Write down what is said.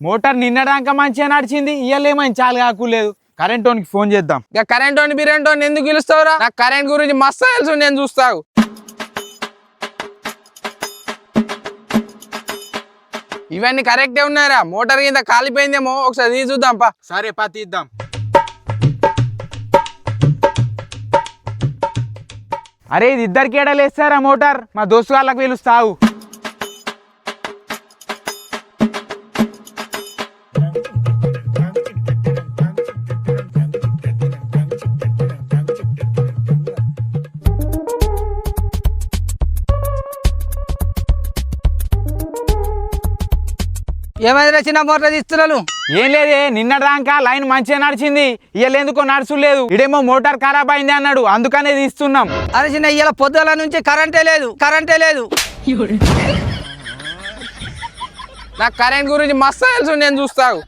Motor నిన్నడాక మంచిగా నడిచింది ఇయ్యలేమని చాలు కాకులేదు. కరెంట్ ఓనికి ఫోన్ చేద్దాం. ఇక కరెంట్ వాడిని బిరెంట్ వాడిని ఎందుకు పిలుస్తావురా? నాకు కరెంట్ గురించి మస్తు తెలుసు నేను చూస్తావు ఇవన్నీ కరెక్టే ఉన్నారా మోటార్ కింద కాలిపోయిందేమో ఒకసారి తీసి చూద్దాం పా. సరే పా తీద్దాం. అరే ఇది ఇద్దరికి ఏడలేస్తారా మోటార్? మా దోస్తు వాళ్ళకి పిలుస్తావు. ఏమైనా చిన్న మోటార్ ఇస్తున్నాను? ఏం లేదే నిన్నడాక లైన్ మంచిగా నడిచింది. ఇయ్యలేందుకో నడుచులేదు. ఇడేమో మోటార్ ఖరాబ్ అయింది అన్నాడు. అందుకనే తీస్తున్నాం అరే చిన్న ఇవాళ పొద్దుల నుంచి కరెంటే లేదు కరెంటే లేదు. నాకు కరెంట్ గురించి మస్తు తెలుసు నేను చూస్తావు